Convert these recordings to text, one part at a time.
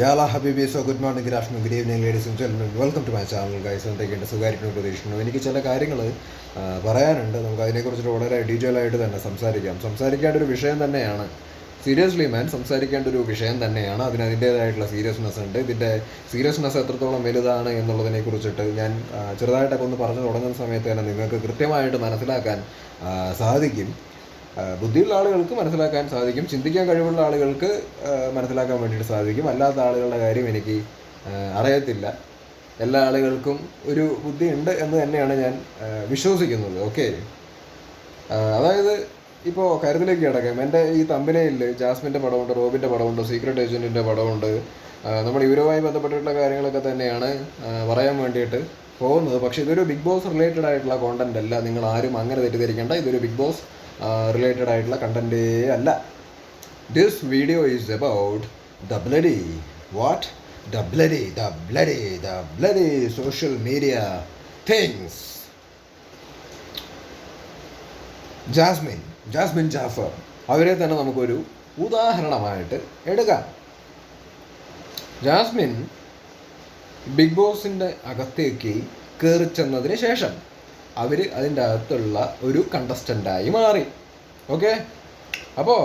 യാല ഹബീബി so good morning good afternoon good evening ladies and gentlemen welcome to my channel guys എന്തൊക്കെയുണ്ട് സുഖമായിരിക്കുന്നു പ്രതീക്ഷിക്കുന്നു എനിക്ക് ചില കാര്യങ്ങൾ പറയാനുണ്ട്. നമുക്ക് അതിനെക്കുറിച്ചിട്ട് വളരെ ഡീറ്റെയിൽ ആയിട്ട് തന്നെ സംസാരിക്കാം. സംസാരിക്കേണ്ട ഒരു വിഷയം തന്നെയാണ്. സീരിയസ്ലി മാൻ സംസാരിക്കേണ്ട ഒരു വിഷയം തന്നെയാണ്. അതിന് അതിന്റേതായിട്ടുള്ള സീരിയസ്നെസ് ഉണ്ട്. ഇതിന്റെ സീരിയസ്നെസ് എത്രത്തോളം വലുതാണ് എന്നുള്ളതിനെ കുറിച്ചിട്ട് ഞാൻ ചെറുതായിട്ടൊക്കെ ഒന്ന് പറഞ്ഞു തുടങ്ങുന്ന സമയത്ത് തന്നെ നിങ്ങൾക്ക് കൃത്യമായിട്ട് മനസ്സിലാക്കാൻ സാധിക്കും. ബുദ്ധിയുള്ള ആളുകൾക്ക് മനസ്സിലാക്കാൻ സാധിക്കും. ചിന്തിക്കാൻ കഴിവുള്ള ആളുകൾക്ക് മനസ്സിലാക്കാൻ വേണ്ടിയിട്ട് സാധിക്കും. അല്ലാത്ത ആളുകളുടെ കാര്യം എനിക്ക് അറിയത്തില്ല. എല്ലാ ആളുകൾക്കും ഒരു ബുദ്ധി ഉണ്ട് എന്ന് തന്നെയാണ് ഞാൻ വിശ്വസിക്കുന്നത്. ഓക്കെ? അതായത് ഇപ്പോൾ കരുതലേക്ക് കിടക്കാം. എന്റെ ഈ തമ്പനയിൽ ജാസ്മിന്റെ പടമുണ്ട് റോബിന്റെ പടമുണ്ട് സീക്രട്ട് ഏജന്റിന്റെ പടമുണ്ട്. നമ്മൾ ഇവരുമായി ബന്ധപ്പെട്ടിട്ടുള്ള കാര്യങ്ങളൊക്കെ തന്നെയാണ് പറയാൻ വേണ്ടിയിട്ട് പോകുന്നത്. പക്ഷേ ഇതൊരു ബിഗ് ബോസ് റിലേറ്റഡ് ആയിട്ടുള്ള കോണ്ടന്റ് അല്ല. നിങ്ങൾ ആരും അങ്ങനെ തെറ്റിദ്ധരിക്കേണ്ട. ഇതൊരു ബിഗ് ബോസ് റിലേറ്റഡ് ആയിട്ടുള്ള കണ്ടന്റേ അല്ല. This video is about the bloody what the bloody the bloody the bloody social media things Jasmin Jasmin Jaffar അവരെ തന്നെ നമുക്കൊരു ഉദാഹരണമായിട്ട് എടുക്കാം. ജാസ്മിൻ ബിഗ് ബോസിന്റെ അകത്തേക്ക് കയറി ചെന്നതിന് ശേഷം അവർ അതിന്റെ അകത്തുള്ള ഒരു കണ്ടസ്റ്റന്റായി മാറി. ഓക്കെ അപ്പോൾ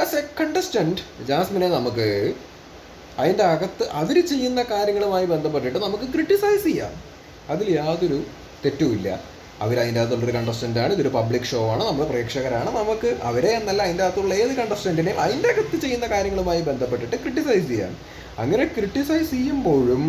ആസ് എ കണ്ടസ്റ്റന്റ് ജാസ്മിനെ നമുക്ക് അതിന്റെ അകത്ത് അവർ ചെയ്യുന്ന കാര്യങ്ങളുമായി ബന്ധപ്പെട്ടിട്ട് നമുക്ക് ക്രിട്ടിസൈസ് ചെയ്യാം. അതിൽ യാതൊരു തെറ്റുമില്ല അവർ അതിന്റെ അകത്തുള്ളൊരു കണ്ടസ്റ്റന്റാണ് ഇതൊരു പബ്ലിക് ഷോ ആണ്. നമ്മൾ പ്രേക്ഷകരാണ്. നമുക്ക് അവരെ എന്നല്ല അതിന്റെ അകത്തുള്ള ഏത് കണ്ടസ്റ്റന്റിനെയും അതിന്റെ അകത്ത് ചെയ്യുന്ന കാര്യങ്ങളുമായി ബന്ധപ്പെട്ടിട്ട് ക്രിട്ടിസൈസ് ചെയ്യാം. അങ്ങനെ ക്രിട്ടിസൈസ് ചെയ്യുമ്പോഴും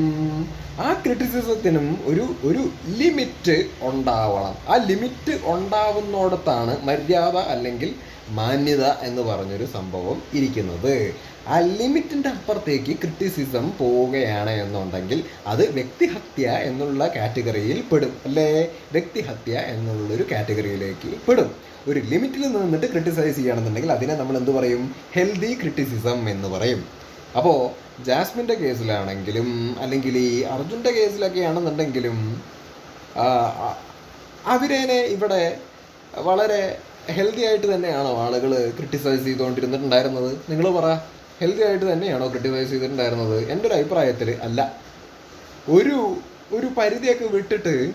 ആ ക്രിറ്റിസിസത്തിനും ഒരു ഒരു ലിമിറ്റ് ഉണ്ടാവണം. ആ ലിമിറ്റ് ഉണ്ടാവുന്നിടത്താണ് മര്യാദ അല്ലെങ്കിൽ മാന്യത എന്ന് പറഞ്ഞൊരു സംഭവം ഇരിക്കുന്നത്. ആ ലിമിറ്റിന്റെ അപ്പുറത്തേക്ക് ക്രിറ്റിസിസം പോവുകയാണ് എന്നുണ്ടെങ്കിൽ അത് വ്യക്തിഹത്യ എന്നുള്ള കാറ്റഗറിയിൽ പെടും അല്ലേ? വ്യക്തിഹത്യ എന്നുള്ളൊരു കാറ്റഗറിയിലേക്ക് പെടും. ഒരു ലിമിറ്റിൽ നിന്നിട്ട് ക്രിട്ടിസൈസ് ചെയ്യുകയാണെന്നുണ്ടെങ്കിൽ അതിനെ നമ്മൾ എന്ത് പറയും? ഹെൽത്തി ക്രിറ്റിസിസം എന്ന് പറയും. അപ്പോൾ ജാസ്മിന്റെ കേസിലാണെങ്കിലും അല്ലെങ്കിൽ ഈ അർജുന്റെ കേസിലൊക്കെ ആണെന്നുണ്ടെങ്കിലും അവരേനെ ഇവിടെ വളരെ ഹെൽത്തി ആയിട്ട് തന്നെയാണോ ആളുകൾ ക്രിട്ടിസൈസ് ചെയ്തുകൊണ്ടിരുന്നിട്ടുണ്ടായിരുന്നത്? നിങ്ങൾ പറ ഹെൽത്തി ആയിട്ട് തന്നെയാണോ ക്രിട്ടിസൈസ് ചെയ്തിട്ടുണ്ടായിരുന്നത്? എന്റെ ഒരു അഭിപ്രായത്തിൽ അല്ല. ഒരു ഒരു പരിധിയൊക്കെ വിട്ടിട്ട്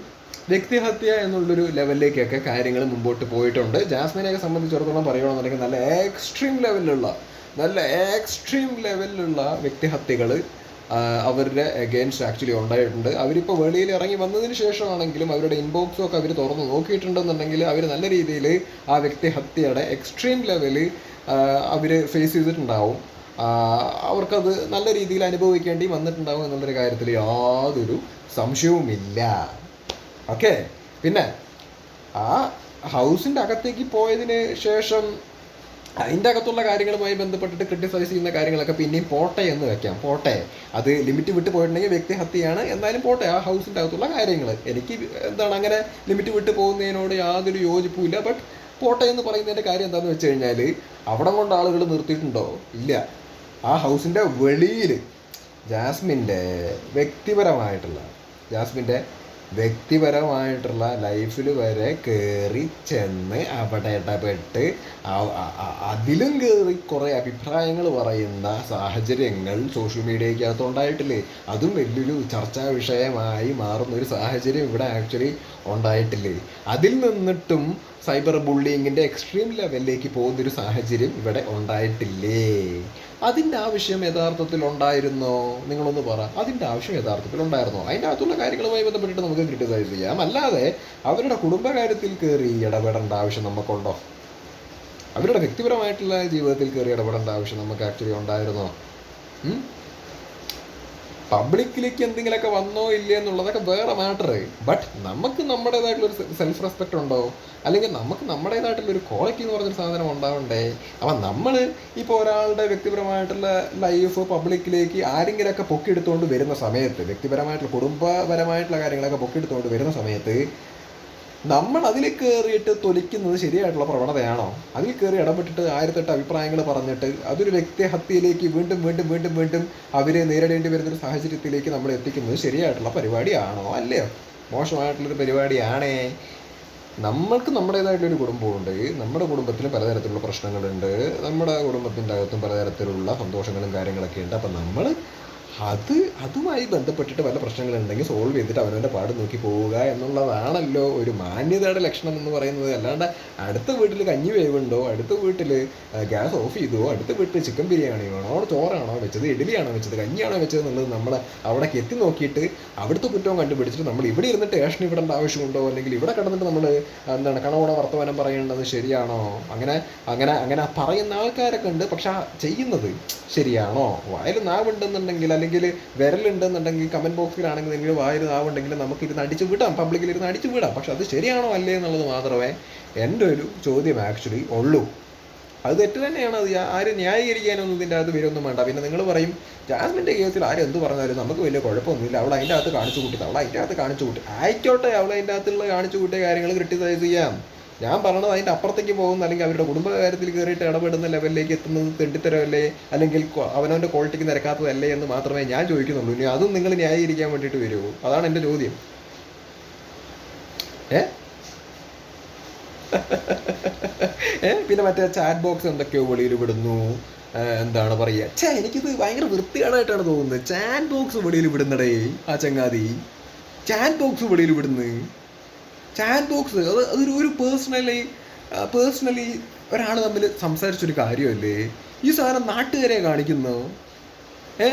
വ്യക്തിഹത്യ എന്നുള്ളൊരു ലെവലിലേക്കൊക്കെ കാര്യങ്ങൾ മുമ്പോട്ട് പോയിട്ടുണ്ട്. ജാസ്മിനെയൊക്കെ സംബന്ധിച്ചിടത്തോളം പറയുകയാണെന്നുണ്ടെങ്കിൽ നല്ല എക്സ്ട്രീം ലെവലിലുള്ള നല്ല എക്സ്ട്രീം ലെവലിലുള്ള വ്യക്തിഹത്യകൾ അവരുടെ അഗെയിൻസ്റ്റ് ആക്ച്വലി ഉണ്ടായിട്ടുണ്ട്. അവരിപ്പോൾ വെളിയിൽ ഇറങ്ങി വന്നതിന് ശേഷമാണെങ്കിലും അവരുടെ ഇൻബോക്സും ഒക്കെ അവർ തുറന്ന് നോക്കിയിട്ടുണ്ടെന്നുണ്ടെങ്കിൽ അവർ നല്ല രീതിയിൽ ആ വ്യക്തിഹത്യയുടെ എക്സ്ട്രീം ലെവൽ അവർ ഫേസ് ചെയ്തിട്ടുണ്ടാവും. അവർക്കത് നല്ല രീതിയിൽ അനുഭവിക്കേണ്ടി വന്നിട്ടുണ്ടാവും എന്നുള്ളൊരു കാര്യത്തിൽ യാതൊരു സംശയവുമില്ല. ഓക്കെ പിന്നെ ആ ഹൗസിന്റെ അകത്തേക്ക് പോയതിന് ശേഷം അതിന്റെ അകത്തുള്ള കാര്യങ്ങളുമായി ബന്ധപ്പെട്ടിട്ട് ക്രിട്ടിസൈസ് ചെയ്യുന്ന കാര്യങ്ങളൊക്കെ പിന്നെയും പോട്ടെ എന്ന് വെക്കാം. പോട്ടെ. അത് ലിമിറ്റ് വിട്ട് പോയിട്ടുണ്ടെങ്കിൽ വ്യക്തിഹത്യയാണ് എന്നാലും പോട്ടെ ആ ഹൗസിന്റെ അകത്തുള്ള കാര്യങ്ങൾ എനിക്ക് എന്താണ് അങ്ങനെ ലിമിറ്റ് വിട്ട് പോകുന്നതിനോട് യാതൊരു യോജിപ്പുമില്ല. ബട്ട് പോട്ടെ എന്ന് പറയുന്നതിന്റെ കാര്യം എന്താണെന്ന് വെച്ച് കഴിഞ്ഞാൽ അവിടെ കൊണ്ട് ആളുകൾ നിർത്തിയിട്ടുണ്ടോ? ഇല്ല. ആ ഹൗസിന്റെ വെളിയിൽ ജാസ്മിന്റെ വ്യക്തിപരമായിട്ടുള്ള ജാസ്മിന്റെ വ്യക്തിപരമായിട്ടുള്ള ലൈഫിൽ വരെ കയറി ചെന്ന് അവിടെ ഇടപെട്ട് അതിലും കയറി കുറേ അഭിപ്രായങ്ങൾ പറയുന്ന സാഹചര്യങ്ങൾ സോഷ്യൽ മീഡിയയ്ക്കകത്ത് ഉണ്ടായിട്ടില്ലേ? അതും വലിയൊരു ചർച്ചാ വിഷയമായി മാറുന്ന ഒരു സാഹചര്യം ഇവിടെ ആക്ച്വലി ഉണ്ടായിട്ടില്ലേ? അതിൽ നിന്നിട്ടും സൈബർ ബുള്ളിങ്ങിന്റെ എക്സ്ട്രീം ലെവലിലേക്ക് പോകുന്നൊരു സാഹചര്യം ഇവിടെ ഉണ്ടായിട്ടില്ലേ? അതിന്റെ ആവശ്യം യഥാർത്ഥത്തിൽ ഉണ്ടായിരുന്നോ? നിങ്ങളൊന്ന് പറ. അതിന്റെ ആവശ്യം യഥാർത്ഥത്തിൽ ഉണ്ടായിരുന്നോ? അതിന്റെ അകത്തുള്ള കാര്യങ്ങളുമായി ബന്ധപ്പെട്ടിട്ട് നമുക്ക് ക്രിട്ടിസൈസ് ചെയ്യാം. അല്ലാതെ അവരുടെ കുടുംബകാര്യത്തിൽ കയറി ഇടപെടേണ്ട ആവശ്യം നമുക്കുണ്ടോ? അവരുടെ വ്യക്തിപരമായിട്ടുള്ള ജീവിതത്തിൽ കയറി ഇടപെടേണ്ട ആവശ്യം നമുക്ക് ആക്ച്വലി ഉണ്ടായിരുന്നോ? പബ്ലിക്കിലേക്ക് എന്തെങ്കിലുമൊക്കെ വന്നോ ഇല്ലേ എന്നുള്ളതൊക്കെ വേറെ മാറ്റർ ബട്ട് നമുക്ക് നമ്മുടേതായിട്ടുള്ള ഒരു സെൽഫ് റെസ്പെക്റ്റ് ഉണ്ടോ? അല്ലെങ്കിൽ നമുക്ക് നമ്മുടേതായിട്ടുള്ള ഒരു ക്വാളിറ്റി എന്ന് പറഞ്ഞൊരു സാധനം ഉണ്ടാവണ്ടേ? അപ്പം നമ്മൾ ഇപ്പോൾ ഒരാളുടെ വ്യക്തിപരമായിട്ടുള്ള ലൈഫ് പബ്ലിക്കിലേക്ക് ആരെങ്കിലുമൊക്കെ പൊക്കിയെടുത്തുകൊണ്ട് വരുന്ന സമയത്ത് വ്യക്തിപരമായിട്ടുള്ള കുടുംബപരമായിട്ടുള്ള കാര്യങ്ങളൊക്കെ പൊക്കിയെടുത്തുകൊണ്ട് വരുന്ന സമയത്ത് നമ്മൾ അതിൽ കയറിയിട്ട് തൊലിക്കുന്നത് ശരിയായിട്ടുള്ള പ്രവണതയാണോ? അതിൽ കയറി ഇടപെട്ടിട്ട് ആയിരത്തെട്ട് അഭിപ്രായങ്ങൾ പറഞ്ഞിട്ട് അതൊരു വ്യക്തിഹത്യയിലേക്ക് വീണ്ടും വീണ്ടും വീണ്ടും വീണ്ടും അവരെ നേരിടേണ്ടി വരുന്നൊരു സാഹചര്യത്തിലേക്ക് നമ്മൾ എത്തിക്കുന്നത് ശരിയായിട്ടുള്ള പരിപാടിയാണോ? അല്ലയോ? മോശമായിട്ടുള്ളൊരു പരിപാടിയാണേ. നമ്മൾക്ക് നമ്മുടേതായിട്ടൊരു കുടുംബമുണ്ട് നമ്മുടെ കുടുംബത്തിൽ പലതരത്തിലുള്ള പ്രശ്നങ്ങളുണ്ട്. നമ്മുടെ കുടുംബത്തിന്റെ അകത്തും പലതരത്തിലുള്ള സന്തോഷങ്ങളും കാര്യങ്ങളൊക്കെ ഉണ്ട്. അപ്പം നമ്മൾ അത് അതുമായി ബന്ധപ്പെട്ടിട്ട് വല്ല പ്രശ്നങ്ങളുണ്ടെങ്കിൽ സോൾവ് ചെയ്തിട്ട് അവനവന്റെ പാട് നോക്കി പോവുക എന്നുള്ളതാണല്ലോ ഒരു മാന്യതയുടെ ലക്ഷണം എന്ന് പറയുന്നത്. അല്ലാണ്ട് അടുത്ത വീട്ടിൽ കഞ്ഞി വേവുണ്ടോ? അടുത്ത വീട്ടിൽ ഗ്യാസ് ഓഫ് ചെയ്തോ? അടുത്ത വീട്ടിൽ ചിക്കൻ ബിരിയാണി വേണോ? ചോറാണോ വെച്ചത്? ഇഡലിയാണോ വെച്ചത്? കഞ്ഞിയാണോ വെച്ചത് എന്നുള്ളത് നമ്മൾ അവിടേക്ക് എത്തി നോക്കിയിട്ട് അവിടുത്തെ കുറ്റവും കണ്ടുപിടിച്ചിട്ട് നമ്മൾ ഇവിടെ ഇരുന്നിട്ട് ടേഷൻ ഇവിടേണ്ട ആവശ്യമുണ്ടോ? അല്ലെങ്കിൽ ഇവിടെ കിടന്നിട്ട് നമ്മൾ എന്താണ് കണവണ വർത്തമാനം പറയേണ്ടത് ശരിയാണോ? അങ്ങനെ അങ്ങനെ അങ്ങനെ പറയുന്ന ആൾക്കാരൊക്കെ ഉണ്ട്. പക്ഷെ ചെയ്യുന്നത് ശരിയാണോ? വായിൽ നാവുണ്ടെന്നുണ്ടെങ്കിൽ അല്ലെങ്കിൽ വിരലുണ്ടെന്നുണ്ടെങ്കിൽ കമന്റ് ബോക്സിലാണെങ്കിൽ നിങ്ങൾ വായിൽ ആവുണ്ടെങ്കിൽ നമുക്ക് ഇരുന്ന് അടിച്ചു വിടാം. പബ്ലിക്കിൽ ഇരുന്ന് അടിച്ചു വിടാം. പക്ഷെ അത് ശരിയാണോ അല്ലേ എന്നുള്ളത് മാത്രമേ എന്റെ ഒരു ചോദ്യം ആക്ച്വലി ഉള്ളൂ. അത് തെറ്റ് തന്നെയാണ്. അത് ആരും ന്യായീകരിക്കാനൊന്നും ഇതിന്റെ അകത്ത് വരൊന്നും വേണ്ട. പിന്നെ നിങ്ങൾ പറയും ജാസ്മിന്റെ കേസിൽ ആരും എന്ത് പറഞ്ഞാലും നമുക്ക് വലിയ കുഴപ്പമൊന്നുമില്ല. അവൾ അതിന്റെ അകത്ത് കാണിച്ചു കൂട്ടി. അവൾ അതിന്റെ അകത്ത് കാണിച്ചു കൂട്ടി. ആയിക്കോട്ടെ അവൾ അതിന്റെ അകത്തുള്ള കാണിച്ചു കൂട്ടിയ കാര്യങ്ങൾ ക്രിട്ടിസൈസ് ചെയ്യാം. ഞാൻ പറഞ്ഞത് അതിന്റെ അപ്പുറത്തേക്ക് പോകുന്ന അല്ലെങ്കിൽ അവരുടെ കുടുംബകാര്യത്തിൽ കയറിയിട്ട് ഇടപെടുന്ന ലെവലിലേക്ക് എത്തുന്നത് തെണ്ടിത്തരമല്ലേ അല്ലെങ്കിൽ അവനവന്റെ ക്വാളിറ്റിക്ക് നിരക്കാത്തതല്ലേ എന്ന് മാത്രമേ ഞാൻ ചോദിക്കുന്നുള്ളൂ. ഇനി അതും നിങ്ങൾ ന്യായീകരിക്കാൻ വേണ്ടിയിട്ട് വരുമോ അതാണ് എന്റെ ചോദ്യം. ഏ? ഏ? പിന്നെ മറ്റേ ചാറ്റ് ബോക്സ് എന്തൊക്കെയോ വെളിയിൽ വിടുന്നു എന്താണ് പറയുക? ചേ എനിക്കിത് ഭയങ്കര വൃത്തികേടായിട്ടാണ് തോന്നുന്നത്. ചാറ്റ് ബോക്സ് വെളിയിൽ വിടുന്നടേ ആ ചങ്ങാതി. ചാറ്റ് ബോക്സ് വെളിയിൽ വിടുന്നു ചാറ്റ് ബോക്സ് അത് അതൊരു ഒരു പേഴ്സണലി പേഴ്സണലി ഒരാൾ തമ്മിൽ സംസാരിച്ചൊരു കാര്യമല്ലേ? ഈ സാധനം നാട്ടുകാരെ കാണിക്കുന്നു? ഏ?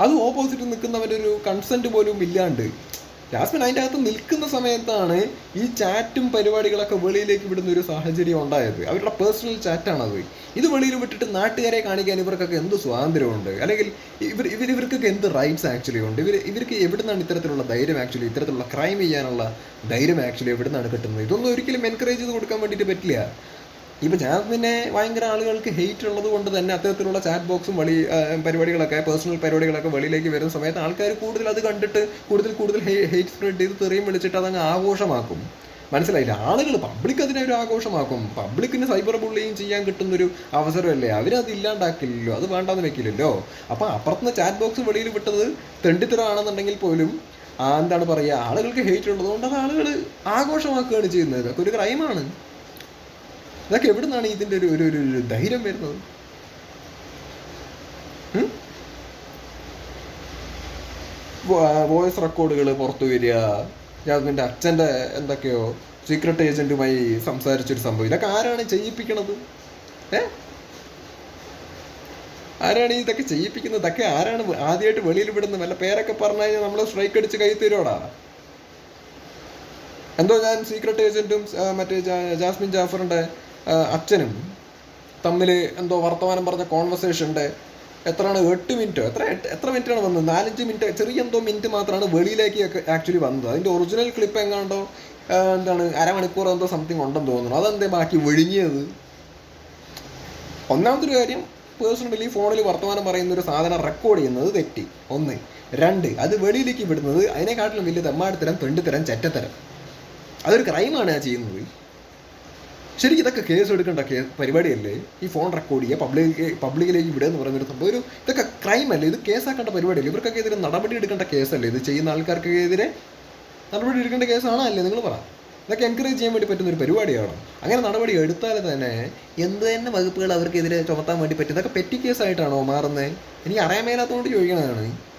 അത് ഓപ്പോസിറ്റ് നിൽക്കുന്നവന്റെ ഒരു കൺസെന്റ് പോലും ഇല്ലാണ്ട്. ജാസ്മിൻ അതിന്റെ അകത്ത് നിൽക്കുന്ന സമയത്താണ് ഈ ചാറ്റും പരിപാടികളൊക്കെ വെളിയിലേക്ക് വിടുന്ന ഒരു സാഹചര്യം ഉണ്ടായത്. അവരുടെ പേഴ്സണൽ ചാറ്റാണ് ചാറ്റാണത് ഇത് വെളിയിൽ വിട്ടിട്ട് നാട്ടുകാരെ കാണിക്കാൻ ഇവർക്കൊക്കെ എന്ത് സ്വാതന്ത്ര്യമുണ്ട്? അല്ലെങ്കിൽ ഇവർ ഇവർ ഇവർക്കൊക്കെ എന്ത് റൈറ്റ്സ് ആക്ച്വലി ഉണ്ട്? ഇവർ ഇവർക്ക് എവിടുന്നാണ് ഇത്തരത്തിലുള്ള ധൈര്യം ആക്ച്വലി ഇത്തരത്തിലുള്ള ക്രൈം ചെയ്യാനുള്ള ധൈര്യം ആക്ച്വലി എവിടുന്നാണ് കിട്ടുന്നത്? ഇതൊന്നും ഒരിക്കലും എൻകറേജ് ചെയ്ത് കൊടുക്കാൻ വേണ്ടിയിട്ട് പറ്റില്ല. ഇപ്പൊ പിന്നെ ഭയങ്കര ആളുകൾക്ക് ഹെയ്റ്റ് ഉള്ളത് കൊണ്ട് തന്നെ അത്തരത്തിലുള്ള ചാറ്റ് ബോക്സും വഴി പരിപാടികളൊക്കെ പേഴ്സണൽ പരിപാടികളൊക്കെ വെളിയിലേക്ക് വരുന്ന സമയത്ത് ആൾക്കാർ കൂടുതൽ അത് കണ്ടിട്ട് കൂടുതൽ കൂടുതൽ ഹെയ്റ്റ് സ്പ്രെഡ് ചെയ്ത് തെറിയും വിളിച്ചിട്ട് അതങ്ങ് ആഘോഷമാക്കും. മനസ്സിലായില്ല? ആളുകൾ പബ്ലിക് അതിനെ ഒരു ആഘോഷമാക്കും. പബ്ലിക്കിന് സൈബർ ബുള്ളിയും ചെയ്യാൻ കിട്ടുന്നൊരു അവസരമല്ലേ? അവരത് ഇല്ലാണ്ടാക്കില്ലല്ലോ. അത് വേണ്ടാന്ന് വെക്കില്ലല്ലോ. അപ്പം അപ്പുറത്തുനിന്ന് ചാറ്റ് ബോക്സ് വെളിയിൽ വിട്ടത് തെണ്ടിത്തരാണെന്നുണ്ടെങ്കിൽ പോലും എന്താണ് പറയുക ആളുകൾക്ക് ഹെയ്റ്റ് ഉള്ളതുകൊണ്ട് അത് ആളുകൾ ആഘോഷമാക്കുകയാണ് ചെയ്യുന്നത്. അതൊക്കെ ഒരു ക്രൈമാണ് ഇതൊക്കെ എവിടുന്നാണ് ഇതിന്റെ ഒരു ഒരു ഒരു ഒരു ധൈര്യം വരുന്നത്? വോയിസ് റെക്കോർഡുകൾ പുറത്തു വരിക. ജാസ്മിന്റെ അച്ഛന്റെ എന്തൊക്കെയോ സീക്രട്ട് ഏജന്റുമായി സംസാരിച്ചൊരു സംഭവം. ഇതൊക്കെ ആരാണ് ചെയ്യിപ്പിക്കണത്? ഏ? ആരാണ് ഇതൊക്കെ ചെയ്യിപ്പിക്കുന്നത്? ഇതൊക്കെ ആരാണ് ആദ്യമായിട്ട് വെളിയിൽ വിടുന്നത്? വല്ല പേരൊക്കെ പറഞ്ഞു കഴിഞ്ഞാൽ നമ്മൾ സ്ട്രൈക്ക് അടിച്ച് കൈ എന്തോ ഞാൻ സീക്രട്ട് ഏജന്റും മറ്റേ ജാസ്മിൻ ജാഫറിന്റെ ആ, അച്ഛനും തമ്മിൽ എന്തോ വർത്തമാനം പറഞ്ഞ കോൺവെർസേഷന്റെ എത്രയാണ്? എട്ട് മിനിറ്റോ എത്ര എത്ര മിനിറ്റാണ് വന്നത്? നാലഞ്ച് മിനിറ്റ് ചെറിയ എന്തോ മിനിറ്റ് മാത്രമാണ് വെളിയിലേക്ക് ആക്ച്വലി വന്നത്. അതിന്റെ ഒറിജിനൽ ക്ലിപ്പ് എങ്ങാണ്ടോ എന്താണ് അരമണിക്കൂർ എന്തോ സംതിങ് ഉണ്ടെന്ന് തോന്നുന്നു. അതെന്തേ ബാക്കി വെളിഞ്ഞത് ഒന്നാമത്തെ കാര്യം പേഴ്സണലി ഫോണിൽ വർത്തമാനം പറയുന്ന ഒരു സാധനം റെക്കോർഡ് ചെയ്യുന്നത് തെറ്റി. ഒന്ന്. രണ്ട്. അത് വെളിയിലേക്ക് വിടുന്നത് അതിനെക്കാട്ടിലും വലിയ തെമ്മാടിത്തരം തെണ്ടിത്തരം ചെറ്റത്തരം. അതൊരു ക്രൈമാണ് ആ ചെയ്യുന്നത്. ശരിക്കും ഇതൊക്കെ കേസ് എടുക്കേണ്ട കേ പരിപാടിയല്ലേ? ഈ ഫോൺ റെക്കോർഡ് ചെയ്യുക പബ്ലിക് പബ്ലിക്കിലേക്ക് വിടുക എന്ന് പറയുന്നൊരു സംഭവം. ഒരു ഇതൊക്കെ ക്രൈം അല്ലേ? ഇത് കേസാക്കേണ്ട പരിപാടിയല്ലേ? ഇവർക്കൊക്കെ എതിരെ നടപടി എടുക്കേണ്ട കേസല്ലേ? ഇത് ചെയ്യുന്ന ആൾക്കാർക്കെതിരെ നടപടി എടുക്കേണ്ട കേസാണോ അല്ലേ? നിങ്ങൾ പറ. ഇതൊക്കെ എൻകറേജ് ചെയ്യാൻ വേണ്ടി പറ്റുന്ന ഒരു പരിപാടിയാണ്. അങ്ങനെ നടപടി എടുത്താൽ തന്നെ എന്ത് തന്നെ വകുപ്പുകൾ അവർക്കെതിരെ ചുമത്താൻ വേണ്ടി പറ്റും. ഇതൊക്കെ പെറ്റി കേസായിട്ടാണോ മാറുന്നത്? എനിക്ക് അറിയാൻ മേലാത്തതുകൊണ്ട് ചോദിക്കണതാണ്.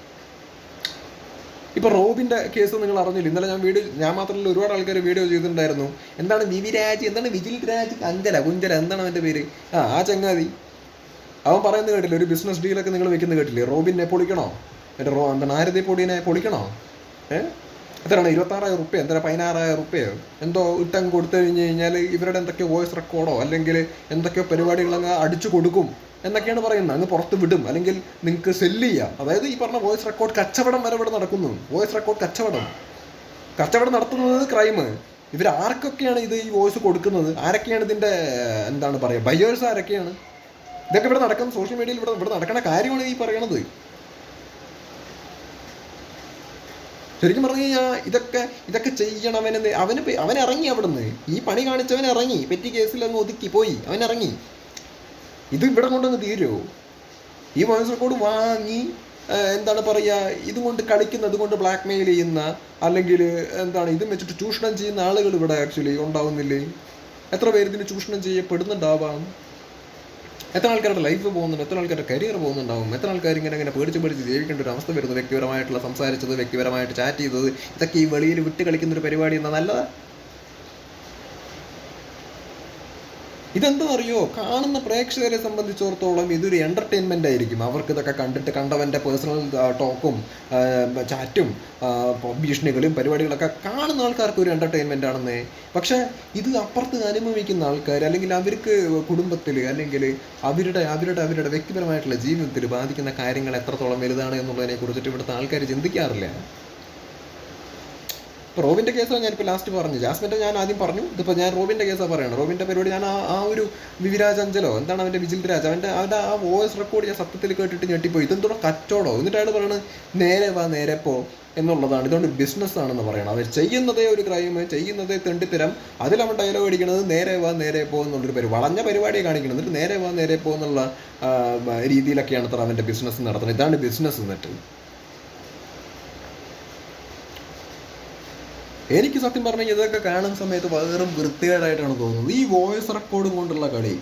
ഇപ്പൊ റോബിന്റെ കേസ് നിങ്ങൾ അറിഞ്ഞില്ല? ഇന്നലെ ഞാൻ വീഡിയോ ഞാൻ മാത്രമല്ല ഒരുപാട് ആൾക്കാർ വീഡിയോ ചെയ്തിട്ടുണ്ടായിരുന്നു. എന്താണ് വിവിരാജ് എന്താണ് വിജിൽ രാജ്? അഞ്ചല കുഞ്ചല എന്താണ് അവന്റെ പേര്? ആ ആ ചങ്ങാതി. അവൻ പറയുന്നത് കേട്ടില്ല? ഒരു ബിസിനസ് ഡീലൊക്കെ നിങ്ങൾ വെക്കുന്നത് കേട്ടില്ലേ? റോബിനെ പൊളിക്കണോ? മറ്റേ റോ എന്താണ് ആരതി പൊടിനെ പൊളിക്കണോ? ഏഹ് എത്രയാണ്? ഇരുപത്താറായിരം റുപ്യ? എന്താ പതിനാറായിരം റുപ്യയോ എന്തോ ഇട്ടങ്ങ് കൊടുത്തു കഴിഞ്ഞ് കഴിഞ്ഞാൽ ഇവരുടെ എന്തൊക്കെയോ വോയിസ് റെക്കോർഡോ അല്ലെങ്കിൽ എന്തൊക്കെയോ പരിപാടികളങ്ങ് അടിച്ചു കൊടുക്കും. എന്നൊക്കെയാണ് പറയുന്നത്. അങ്ങ് പുറത്ത് വിടും. അല്ലെങ്കിൽ നിങ്ങൾക്ക് സെല്ല് ചെയ്യാം. അതായത് ഈ പറഞ്ഞ വോയിസ് റെക്കോർഡ് കച്ചവടം വരെ ഇവിടെ നടക്കുന്നു. വോയിസ് റെക്കോർഡ് കച്ചവടം. കച്ചവടം നടത്തുന്നത് ക്രൈം ഇവർ ആർക്കൊക്കെയാണ് ഇത് ഈ വോയിസ് കൊടുക്കുന്നത്? ആരൊക്കെയാണ് ഇതിന്റെ എന്താണ് പറയുക ബയേഴ്സ് ആരൊക്കെയാണ്? ഇതൊക്കെ ഇവിടെ നടക്കുന്ന സോഷ്യൽ മീഡിയയിൽ ഇവിടെ ഇവിടെ നടക്കുന്ന കാര്യമാണ് ഈ പറയണത്. ശരിക്കും പറഞ്ഞു കഴിഞ്ഞാൽ ഇതൊക്കെ ഇതൊക്കെ ചെയ്യണവനെന്ന് അവന് അവൻ ഇറങ്ങി അവിടുന്ന്. ഈ പണി കാണിച്ചവൻ ഇറങ്ങി. പെറ്റി കേസിൽ അങ്ങ് ഒതുക്കി പോയി. അവൻ ഇറങ്ങി. ഇത് ഇവിടെ കൊണ്ടൊന്ന് തീരുമോ ഈ വോയിസ് റെക്കോർഡ് വാങ്ങി എന്താണ് പറയുക ഇതുകൊണ്ട് കളിക്കുന്ന അതുകൊണ്ട് ബ്ലാക്ക് മെയിൽ ചെയ്യുന്ന അല്ലെങ്കിൽ എന്താണ് ഇതും വെച്ചിട്ട് ചൂഷണം ചെയ്യുന്ന ആളുകൾ ഇവിടെ ആക്ച്വലി ഉണ്ടാവുന്നില്ലേ? എത്ര പേര് ഇതിന് ചൂഷണം ചെയ്യപ്പെടുന്നുണ്ടാവാം? എത്ര ആൾക്കാരുടെ ലൈഫ് പോകുന്നുണ്ട് എത്ര ആൾക്കാരുടെ കരിയർ പോകുന്നുണ്ടാവും? എത്ര ആൾക്കാർ ഇങ്ങനെ ഇങ്ങനെ പേടിച്ച് പേടിച്ച് ജീവിക്കേണ്ട ഒരു അവസ്ഥ വരുന്നു? വ്യക്തിപരമായിട്ടുള്ള സംസാരിച്ചത് വ്യക്തിപരമായിട്ട് ചാറ്റ് ചെയ്തത് ഇതൊക്കെ ഈ വെളിയിൽ വിട്ട് കളിക്കുന്ന ഒരു പരിപാടി എന്നാൽ നല്ലതാ. ഇതെന്താണെന്നറിയോ കാണുന്ന പ്രേക്ഷകരെ സംബന്ധിച്ചിടത്തോളം ഇതൊരു എന്റർടൈൻമെന്റ് ആയിരിക്കും. അവർക്ക് ഇതൊക്കെ കണ്ടിട്ട് കണ്ടവന്റെ പേഴ്സണൽ ടോക്കും ചാറ്റും ഭീഷണികളും പരിപാടികളൊക്കെ കാണുന്ന ആൾക്കാർക്ക് ഒരു എന്റർടൈൻമെന്റ് ആണെന്നേ. പക്ഷേ ഇത് അപ്പുറത്ത് അനുഭവിക്കുന്ന ആൾക്കാർ അല്ലെങ്കിൽ അവർക്ക് കുടുംബത്തിൽ അല്ലെങ്കിൽ അവരുടെ അവരുടെ അവരുടെ വ്യക്തിപരമായിട്ടുള്ള ജീവിതത്തിൽ ബാധിക്കുന്ന കാര്യങ്ങൾ എത്രത്തോളം വലുതാണ് എന്നുള്ളതിനെ കുറിച്ചിട്ട് ഇവിടുത്തെ ആൾക്കാർ ചിന്തിക്കാറില്ല. റോബിന്റെ കേസാണ് ഞാനിപ്പോൾ ലാസ്റ്റ് പറഞ്ഞു ജാസ്മിന്റെ ഞാൻ ആദ്യം പറഞ്ഞു ഇതിപ്പോൾ ഞാൻ റോബിന്റെ കേസാണ് പറയണം റോബിന്റെ പരിപാടി ഞാൻ ആ ഒരു വിവിരാജ് അഞ്ചലോ എന്താണ് അവന്റെ വിജിൽ രാജ് അവന്റെ അവന്റെ ആ വോയിസ് റെക്കോർഡ് ഞാൻ സത്യത്തിൽ കേട്ടിട്ട് ഞെട്ടിപ്പോയി. ഇതെന്തോടെ കച്ചോടോ എന്നിട്ട് പറയുന്നത് നേരെ വാ നേരെ പോ എന്നുള്ളതാണ്. ഇതുകൊണ്ട് ബിസിനസ് ആണെന്ന് പറയണം. അവർ ചെയ്യുന്നതേ ഒരു ക്രൈം ചെയ്യുന്നതേ തെണ്ടിത്തരം. അതിലവൻ ഡയലോഗ് അടിക്കുന്നത് നേരെ വാ നേരെ പോ എന്നുള്ളൊരു പരിപാടി വളഞ്ഞ പരിപാടിയെ കാണിക്കുന്നത് നേരെ വാ നേരെ പോ എന്നുള്ള രീതിയിലൊക്കെയാണ് അത്ര അവന്റെ ബിസിനസ് നടത്തുന്നത്. ഇതാണ് ബിസിനസ് എന്നിട്ട്. എനിക്ക് സത്യം പറഞ്ഞു ഇതൊക്കെ കാണുന്ന സമയത്ത് വെറും വൃത്തികേടായിട്ടാണ് തോന്നുന്നത്. ഈ വോയിസ് റെക്കോർഡും കൊണ്ടുള്ള കളി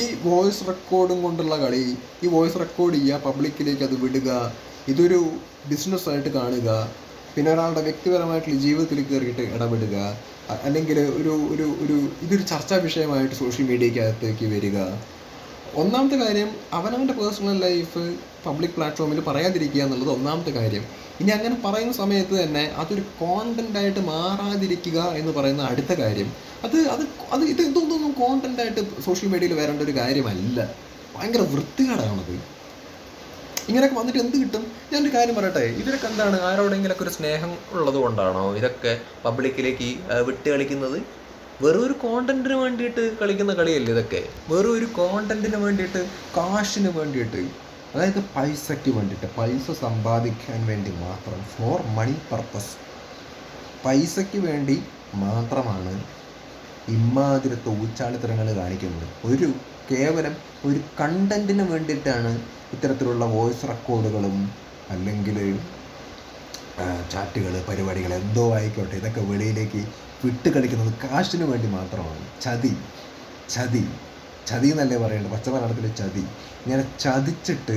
ഈ വോയിസ് റെക്കോർഡും കൊണ്ടുള്ള കളി ഈ വോയിസ് റെക്കോർഡ് ചെയ്യുക പബ്ലിക്കിലേക്ക് അത് വിടുക ഇതൊരു ബിസിനസ്സായിട്ട് കാണുക പിന്നെ ഒരാളുടെ വ്യക്തിപരമായിട്ടുള്ള ജീവിതത്തിൽ കയറിയിട്ട് ഇടപെടുക അല്ലെങ്കിൽ ഒരു ഒരു ഒരു ഇതൊരു ചർച്ചാ വിഷയമായിട്ട് സോഷ്യൽ മീഡിയക്കകത്തേക്ക് വരിക. ഒന്നാമത്തെ കാര്യം അവനവന്റെ പേഴ്സണൽ ലൈഫ് പബ്ലിക് പ്ലാറ്റ്ഫോമിൽ പറയാതിരിക്കുക എന്നുള്ളത് ഒന്നാമത്തെ കാര്യം. ഇനി അങ്ങനെ പറയുന്ന സമയത്ത് തന്നെ അതൊരു കോണ്ടന്റ് ആയിട്ട് മാറാതിരിക്കുക എന്ന് പറയുന്ന അടുത്ത കാര്യം. അത് അത് അത് ഇത് ഇതൊന്നും കോണ്ടന്റ് ആയിട്ട് സോഷ്യൽ മീഡിയയിൽ വരേണ്ട ഒരു കാര്യമല്ല. ഭയങ്കര വൃത്തികേടാണത്. ഇങ്ങനെയൊക്കെ വന്നിട്ട് എന്ത് കിട്ടും? ഞാനൊരു കാര്യം പറയട്ടെ. ഇവരൊക്കെ എന്താണ്? ആരോടെങ്കിലൊക്കെ ഒരു സ്നേഹം ഉള്ളത് കൊണ്ടാണോ ഇതൊക്കെ പബ്ലിക്കിലേക്ക് വിട്ട് കളിക്കുന്നത്? വെറും ഒരു കോണ്ടന്റിന് വേണ്ടിയിട്ട് കളിക്കുന്ന കളിയല്ലേ ഇതൊക്കെ? വെറും ഒരു കോണ്ടന്റിന് വേണ്ടിയിട്ട് കാശിന് വേണ്ടിയിട്ട്. അതായത് പൈസയ്ക്ക് വേണ്ടിയിട്ട് പൈസ സമ്പാദിക്കാൻ വേണ്ടി മാത്രം ഫോർ മണി പർപ്പസ് പൈസയ്ക്ക് വേണ്ടി മാത്രമാണ് ഇമാതിരി തൂച്ചാളിത്തരങ്ങൾ കാണിക്കുന്നത്. ഒരു കേവലം ഒരു കണ്ടന്റിന് വേണ്ടിയിട്ടാണ് ഇത്തരത്തിലുള്ള വോയിസ് റെക്കോർഡുകളും അല്ലെങ്കിൽ ചാറ്റുകൾ പരിപാടികൾ എന്തോ ആയിക്കോട്ടെ ഇതൊക്കെ വെളിയിലേക്ക് വിട്ട് കളിക്കുന്നത് കാശിന് വേണ്ടി മാത്രമാണ്. ചതി ചതി ചതി എന്നല്ലേ പറയേണ്ടത്? പച്ചമലയാളത്തിലെ ചതി. ഇങ്ങനെ ചതിച്ചിട്ട്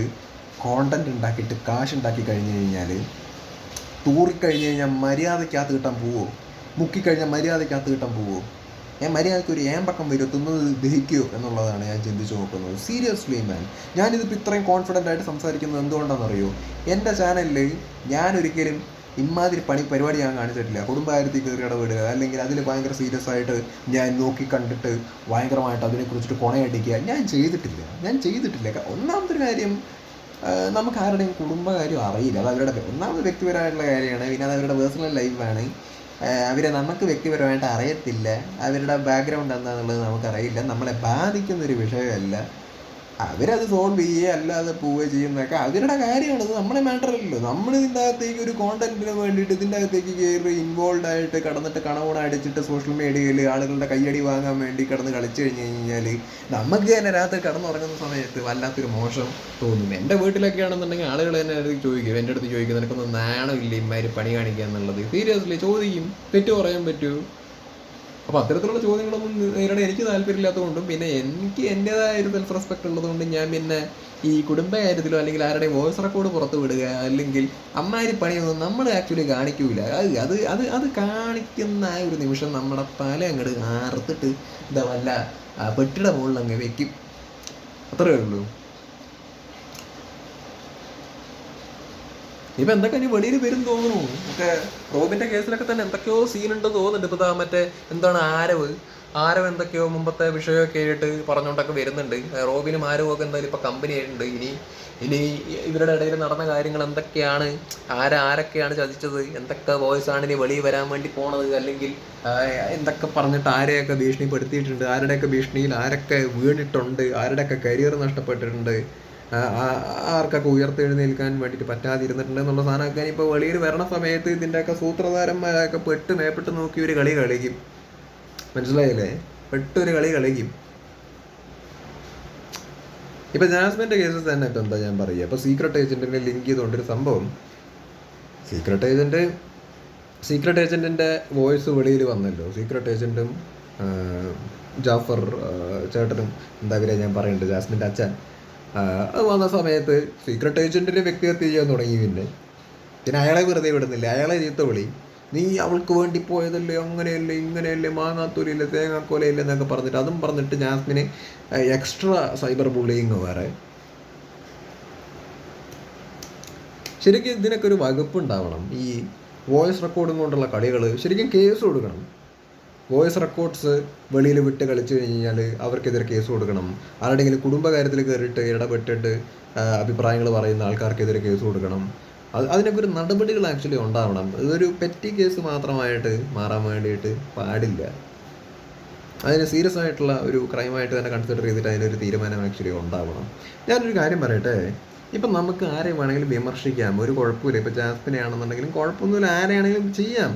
കോണ്ടന്റ് ഉണ്ടാക്കിയിട്ട് കാശ് ഉണ്ടാക്കി കഴിഞ്ഞ് കഴിഞ്ഞാൽ തൂറിക്കഴിഞ്ഞ് കഴിഞ്ഞാൽ മര്യാദയ്ക്കകത്ത് കിട്ടാൻ പോവോ? മുക്കിക്കഴിഞ്ഞാൽ മര്യാദയ്ക്കകത്ത് കിട്ടാൻ പോവോ? ഞാൻ മര്യാദയ്ക്ക് ഒരു ഏമ്പക്കം വരുമോ തിന്നത് ദഹിക്കുമോ എന്നുള്ളതാണ് ഞാൻ ചിന്തിച്ച് നോക്കുന്നത്. സീരിയസ്ലി മാൻ ഞാനിതിപ്പോൾ ഇത്രയും കോൺഫിഡന്റ് ആയിട്ട് സംസാരിക്കുന്നത് എന്തുകൊണ്ടാണെന്നറിയോ? എന്റെ ചാനലിൽ ഞാനൊരിക്കലും ഇമാതിരി പണി പരിപാടി ഞാൻ കാണിച്ചിട്ടില്ല. കുടുംബകാര്യത്തിൽ കയറി ഇടപെടുക അല്ലെങ്കിൽ അതിൽ ഭയങ്കര സീരിയസ് ആയിട്ട് ഞാൻ നോക്കി കണ്ടിട്ട് ഭയങ്കരമായിട്ട് അതിനെക്കുറിച്ചിട്ട് കൊണയടിക്കുക ഞാൻ ചെയ്തിട്ടില്ല. ഞാൻ ചെയ്തിട്ടില്ല. ഒന്നാമത്തെ കാര്യം നമുക്ക് ആരുടെയും കുടുംബകാര്യം അറിയില്ല. അത് അവരുടെ ഒന്നാമത് വ്യക്തിപരമായിട്ടുള്ള കാര്യമാണ്. പിന്നെ അത് അവരുടെ പേഴ്സണൽ ലൈഫാണ് അവരെ നമുക്ക് വ്യക്തിപരമായിട്ട് അറിയത്തില്ല. അവരുടെ ബാക്ക്ഗ്രൗണ്ട് എന്താണെന്നുള്ളത് നമുക്കറിയില്ല. നമ്മളെ ബാധിക്കുന്നൊരു വിഷയമല്ല. അവരത് സോൾവ് ചെയ്യുക അല്ലാതെ പോവുകയോ ചെയ്യുന്നതൊക്കെ അവരുടെ കാര്യമാണ്. അത് നമ്മളെ മാറ്റർ അല്ലല്ലോ. നമ്മൾ ഇതിന്റെ അകത്തേക്ക് ഒരു കോണ്ടന്റിന് വേണ്ടിയിട്ട് ഇതിന്റെ അകത്തേക്ക് കയറി ഇൻവോൾവ് ആയിട്ട് കടന്നിട്ട് കണവണ അടിച്ചിട്ട് സോഷ്യൽ മീഡിയയിൽ ആളുകളുടെ കയ്യടി വാങ്ങാൻ വേണ്ടി കടന്ന് കളിച്ചു കഴിഞ്ഞ് കഴിഞ്ഞാൽ നമുക്ക് തന്നെ രാത്രി കടന്നുറങ്ങുന്ന സമയത്ത് വല്ലാത്തൊരു മോശം തോന്നുന്നു എന്റെ വീട്ടിലൊക്കെ ആണെന്നുണ്ടെങ്കിൽ ആളുകൾ തന്നെ അടുത്ത് ചോദിക്കും. എന്റെ അടുത്ത് ചോദിക്കും നിനക്കൊന്നും നാണമില്ല ഇമ്മാതിരി പണി കാണിക്കുക എന്നുള്ളത് സീരിയസ്ലി ചോദിക്കും. തെറ്റ് പറയാൻ പറ്റൂ. അപ്പോൾ അത്തരത്തിലുള്ള ചോദ്യങ്ങളൊന്നും നേരിടാൻ എനിക്ക് താല്പര്യമില്ലാത്തതുകൊണ്ടും പിന്നെ എനിക്ക് എന്റെതായ ഒരു സെൽഫ് റെസ്പെക്ട് ഉള്ളതുകൊണ്ട് ഞാൻ പിന്നെ ഈ കുടുംബ കാര്യത്തിലോ അല്ലെങ്കിൽ ആരുടെ വോയിസ് റെക്കോർഡ് പുറത്തു വിടുക അല്ലെങ്കിൽ അമ്മാരി പണിയൊന്നും നമ്മൾ ആക്ച്വലി കാണിക്കൂല. അത് അത് അത് അത് കാണിക്കുന്ന ആ ഒരു നിമിഷം നമ്മുടെ തല അങ്ങോട്ട് ആർത്തിട്ട് എന്താ വല്ല പെട്ടിയുടെ മുകളിൽ അങ്ങ് വെക്കും. അത്രയേ ഉള്ളൂ. ഇപ്പൊ എന്തൊക്കെ ഇനി വെളിയിൽ വരും തോന്നുന്നു? ഒക്കെ റോബിന്റെ കേസിലൊക്കെ തന്നെ എന്തൊക്കെയോ സീൻ ഉണ്ട് തോന്നുന്നുണ്ട്. ഇപ്പൊ മറ്റേ എന്താണ് ആരവ്? ആരവ് എന്തൊക്കെയോ മുമ്പത്തെ വിഷയമൊക്കെ ആയിട്ട് പറഞ്ഞുകൊണ്ടൊക്കെ വരുന്നുണ്ട്. റോബിനും ആരവും ഒക്കെ എന്തായാലും ഇപ്പൊ കമ്പനി ആയിട്ടുണ്ട്. ഇനി ഇനി ഇവരുടെ ഇടയിൽ നടന്ന കാര്യങ്ങൾ എന്തൊക്കെയാണ്? ആര ആരൊക്കെയാണ് ചതിച്ചത്? എന്തൊക്കെ വോയിസ് ആണ് ഇനി വെളിയിൽ വരാൻ വേണ്ടി പോണത്? അല്ലെങ്കിൽ എന്തൊക്കെ പറഞ്ഞിട്ട് ആരെയൊക്കെ ഭീഷണിപ്പെടുത്തിയിട്ടുണ്ട്? ആരുടെയൊക്കെ ഭീഷണിയിൽ ആരൊക്കെ വീണിട്ടുണ്ട്? ആരുടെയൊക്കെ കരിയർ നഷ്ടപ്പെട്ടിട്ടുണ്ട്? ആർക്കൊക്കെ ഉയർത്തെഴുന്നേൽക്കാൻ വേണ്ടിയിട്ട് പറ്റാതിരുന്നിട്ടുണ്ട് എന്നുള്ള സാധനമൊക്കെ ഇപ്പോൾ വെളിയിൽ വരണ സമയത്ത് ഇതിന്റെയൊക്കെ സൂത്രധാരന്മാരൊക്കെ പെട്ട് മേപ്പെട്ട് നോക്കി ഒരു കളി കളിക്കും. മനസ്സിലായില്ലേ? പെട്ടൊരു കളി കളിക്കും. ഇപ്പൊ ജാസ്മിന്റെ കേസസ് തന്നെ ഇപ്പൊ എന്താ ഞാൻ പറയുക? ഇപ്പൊ സീക്രട്ട് ഏജന്റിനെ ലിങ്ക് ചെയ്തുകൊണ്ട് ഒരു സംഭവം. സീക്രട്ട് ഏജന്റ് സീക്രട്ട് ഏജന്റിന്റെ വോയിസ് വെളിയിൽ വന്നല്ലോ. സീക്രട്ട് ഏജന്റും ജാഫർ ചേട്ടനും എന്താ ഞാൻ പറയുന്നുണ്ട് ജാസ്മിന്റെ അച്ഛൻ. അത് വന്ന സമയത്ത് സീക്രട്ട് ഏജന്റിന്റെ വ്യക്തിഹത്യ ചെയ്യാൻ തുടങ്ങി പിന്നെ. പിന്നെ അയാളെ വെറുതെ വിടുന്നില്ല. അയാളെ ചീത്ത വിളി. നീ അവൾക്ക് വേണ്ടി പോയതല്ലേ? അങ്ങനെയല്ലേ? ഇങ്ങനെയല്ലേ? മാങ്ങാത്തൂരില്ല തേങ്ങാക്കോലയില്ല എന്നൊക്കെ പറഞ്ഞിട്ട് അതും പറഞ്ഞിട്ട് ജാസ്മിന് എക്സ്ട്രാ സൈബർ ബുള്ളിങ് വേറെ. ശരിക്കും ഇതിനൊക്കെ ഒരു വകുപ്പ് ഉണ്ടാവണം. ഈ വോയിസ് റെക്കോർഡും കൊണ്ടുള്ള കളികൾ ശരിക്കും കേസ് കൊടുക്കണം. വോയിസ് റെക്കോർഡ്സ് വെളിയിൽ വിട്ട് കളിച്ചു കഴിഞ്ഞാൽ അവർക്കെതിരെ കേസ് കൊടുക്കണം. ആരുടെങ്കിലും കുടുംബകാര്യത്തിൽ കയറിയിട്ട് ഇടപെട്ടിട്ട് അഭിപ്രായങ്ങൾ പറയുന്ന ആൾക്കാർക്കെതിരെ കേസ് കൊടുക്കണം. അത് അതിനൊക്കെ ഒരു നടപടികൾ ആക്ച്വലി ഉണ്ടാവണം. ഇതൊരു പെറ്റി കേസ് മാത്രമായിട്ട് മാറാൻ വേണ്ടിയിട്ട് പാടില്ല. അതിന് സീരിയസ് ആയിട്ടുള്ള ഒരു ക്രൈമായിട്ട് തന്നെ കൺസിഡർ ചെയ്തിട്ട് അതിനൊരു തീരുമാനം ആക്ച്വലി ഉണ്ടാവണം. ഞാനൊരു കാര്യം പറയട്ടെ? ഇപ്പം നമുക്ക് ആരെയും വേണമെങ്കിലും വിമർശിക്കാം. ഒരു കുഴപ്പമില്ല. ഇപ്പം ജാസ്മിനെ ആണെന്നുണ്ടെങ്കിലും കുഴപ്പമൊന്നുമില്ല. ആരെയാണെങ്കിലും ചെയ്യാം.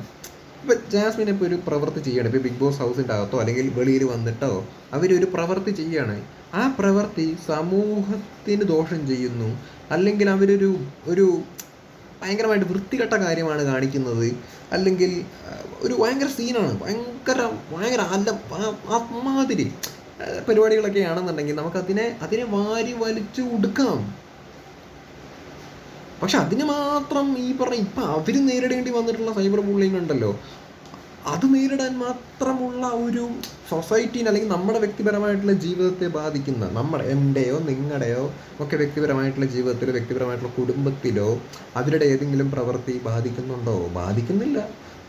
ഇപ്പം ജാസ്മിൻ ഇപ്പോൾ ഒരു പ്രവൃത്തി ചെയ്യണം. ഇപ്പോൾ ബിഗ് ബോസ് ഹൗസിന്റെ അകത്തോ അല്ലെങ്കിൽ വെളിയിൽ വന്നിട്ടോ അവരൊരു പ്രവൃത്തി ചെയ്യാണ്. ആ പ്രവൃത്തി സമൂഹത്തിന് ദോഷം ചെയ്യുന്നു. അല്ലെങ്കിൽ അവരൊരു ഒരു ഭയങ്കരമായിട്ട് വൃത്തികെട്ട കാര്യമാണ് കാണിക്കുന്നത്. അല്ലെങ്കിൽ ഒരു ഭയങ്കര സീനാണ്. ഭയങ്കര ഭയങ്കര അല്ല അമ്മാതിരി പരിപാടികളൊക്കെ ആണെന്നുണ്ടെങ്കിൽ നമുക്ക് അതിനെ അതിനെ വാരി വലിച്ചു ഉടുക്കാം. പക്ഷെ അതിന് മാത്രം ഈ പറഞ്ഞ ഇപ്പം അവർ നേരിടേണ്ടി വന്നിട്ടുള്ള സൈബർ ബുള്ളിങ് ഉണ്ടല്ലോ. അത് നേരിടാൻ മാത്രമുള്ള ഒരു സൊസൈറ്റീനെ അല്ലെങ്കിൽ നമ്മുടെ വ്യക്തിപരമായിട്ടുള്ള ജീവിതത്തെ ബാധിക്കുന്ന നമ്മുടെ എന്റെയോ നിങ്ങളുടെയോ ഒക്കെ വ്യക്തിപരമായിട്ടുള്ള ജീവിതത്തിലോ വ്യക്തിപരമായിട്ടുള്ള കുടുംബത്തിലോ അവരുടെ ഏതെങ്കിലും പ്രവൃത്തി ബാധിക്കുന്നുണ്ടോ? ബാധിക്കുന്നില്ല.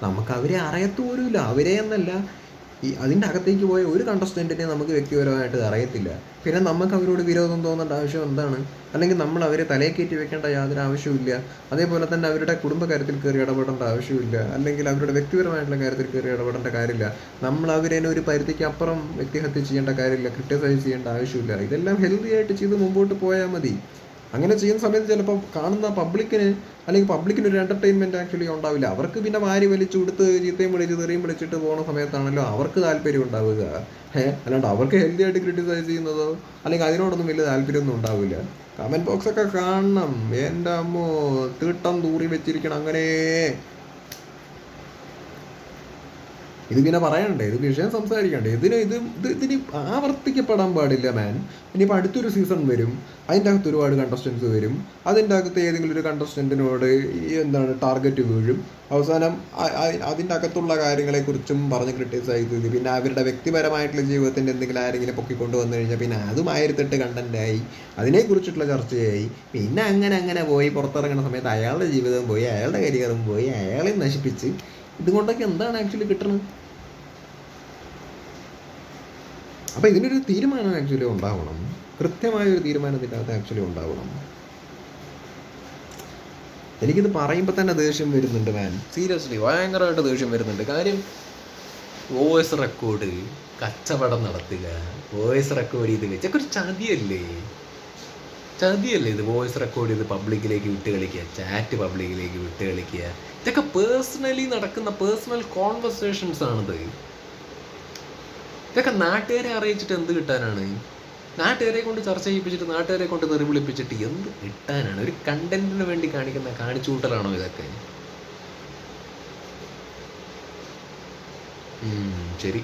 നമുക്ക് അവരെ അറിയത്തു പോലുമില്ല അവരെ എന്നല്ല ഈ അതിന്റെ അകത്തേക്ക് പോയ ഒരു കണ്ടസ്റ്റന്റിനെ നമുക്ക് വ്യക്തിപരമായിട്ട് അറിയത്തില്ല. പിന്നെ നമുക്ക് അവരോട് വിരോധം തോന്നേണ്ട ആവശ്യം എന്താണ്? അല്ലെങ്കിൽ നമ്മൾ അവരെ തലയെ കയറ്റി വെക്കേണ്ട യാതൊരു ആവശ്യമില്ല അതേപോലെ തന്നെ അവരുടെ കുടുംബകാര്യത്തിൽ കയറി ഇടപെടേണ്ട ആവശ്യമില്ല അല്ലെങ്കിൽ അവരുടെ വ്യക്തിപരമായിട്ടുള്ള കാര്യത്തിൽ കയറി ഇടപെടേണ്ട കാര്യമില്ല. നമ്മൾ അവരെ ഒരു പരിധിക്ക് അപ്പുറം വ്യക്തിഹത്യ ചെയ്യേണ്ട കാര്യമില്ല. ക്രിട്ടിസൈസ് ചെയ്യേണ്ട ആവശ്യമില്ല. ഇതെല്ലാം ഹെൽത്തി ആയിട്ട് ചെയ്ത് മുമ്പോട്ട് പോയാൽ മതി. അങ്ങനെ ചെയ്യുന്ന സമയത്ത് ചിലപ്പോൾ കാണുന്ന പബ്ലിക്കിന് അല്ലെങ്കിൽ പബ്ലിക്കിന് ഒരു എന്റർടൈൻമെന്റ് ആക്ച്വലി ഉണ്ടാവില്ല. അവർക്ക് പിന്നെ വാരി വലിച്ചു കൊടുത്ത് ചീത്തയും വിളിച്ച് തെറിയും വിളിച്ചിട്ട് പോകുന്ന സമയത്താണല്ലോ അവർക്ക് താല്പര്യം ഉണ്ടാവുക. ഏഹ് അല്ലാണ്ട് അവർക്ക് ഹെൽത്തി ആയിട്ട് ക്രിട്ടിസൈസ് ചെയ്യുന്നതോ അല്ലെങ്കിൽ അതിനോടൊന്നും വലിയ താല്പര്യമൊന്നും ഉണ്ടാവില്ല. കമന്റ് ബോക്സൊക്കെ കാണണം. എന്റെ അമ്മോ തീട്ടം തൂറി വെച്ചിരിക്കണം അങ്ങനെ. ഇത് പിന്നെ പറയണ്ടേ? ഇത് വിഷയം സംസാരിക്കണ്ടേ? ഇതിന് ഇത് ഇത് ഇതിന് ആവർത്തിക്കപ്പെടാൻ പാടില്ല മാൻ ഇനിയിപ്പോൾ അടുത്തൊരു സീസൺ വരും. അതിന്റെ അകത്ത് ഒരുപാട് കണ്ടസ്റ്റൻസ് വരും. അതിന്റെ അകത്ത് ഏതെങ്കിലും ഒരു കണ്ടസ്റ്റന്റിനോട് എന്താണ് ടാർഗറ്റ് വീഴും. അവസാനം അതിന്റെ അകത്തുള്ള കാര്യങ്ങളെക്കുറിച്ചും പറഞ്ഞ് ക്രിട്ടിസൈസ് ചെയ്ത് പിന്നെ അവരുടെ വ്യക്തിപരമായിട്ടുള്ള ജീവിതത്തിന്റെ എന്തെങ്കിലും ആരെങ്കിലും പൊക്കിക്കൊണ്ട് വന്നു കഴിഞ്ഞാൽ പിന്നെ അതും ആയിരത്തെട്ട് കണ്ടന്റായി അതിനെക്കുറിച്ചിട്ടുള്ള ചർച്ചയായി. പിന്നെ അങ്ങനെ അങ്ങനെ പോയി പുറത്തിറങ്ങുന്ന സമയത്ത് അയാളുടെ ജീവിതം പോയി അയാളുടെ കരിയറും പോയി അയാളെ നശിപ്പിച്ച് ഇതുകൊണ്ടൊക്കെ എന്താണ് ആക്ച്വലി കിട്ടുന്നത് അപ്പോൾ ഇതിനൊരു തീരുമാനം ആക്ച്വലി ഉണ്ടാവണം. കൃത്യമായ ഒരു തീരുമാനം ഇതിന്റെ അകത്ത് ആക്ച്വലി ഉണ്ടാവണം. എനിക്കിത് പറയുമ്പോൾ തന്നെ ദേഷ്യം വരുന്നുണ്ട് മാൻ സീരിയസ്ലി ഭയങ്കരമായിട്ട് ദേഷ്യം വരുന്നുണ്ട്. കാര്യം വോയിസ് റെക്കോർഡ് കച്ചവടം നടത്തുക വോയിസ് റെക്കോർഡ് ചെയ്ത് വെച്ചൊക്കെ ഒരു ചതിയല്ലേ? ചതിയല്ലേ ഇത് വോയിസ് റെക്കോർഡ് ചെയ്ത് പബ്ലിക്കിലേക്ക് വിട്ട് കളിക്കുക ചാറ്റ് പബ്ലിക്കിലേക്ക് വിട്ട് കളിക്കുക? ഇതൊക്കെ പേഴ്സണലി നടക്കുന്ന പേഴ്സണൽ കോൺവെർസേഷൻസ് ആണിത്. ഇതൊക്കെ നാട്ടുകാരെ അറിയിച്ചിട്ട് എന്ത് കിട്ടാനാണ്? നാട്ടുകാരെ കൊണ്ട് ചർച്ച ചെയ്യിപ്പിച്ചിട്ട് നാട്ടുകാരെ കൊണ്ട് നിർവിളിപ്പിച്ചിട്ട് എന്ത് കിട്ടാനാണ്? ഒരു കണ്ടന്റിന് വേണ്ടി കാണിക്കുന്ന കാണിച്ചുകൂട്ടലാണോ ഇതൊക്കെ? ഉം, ശരി.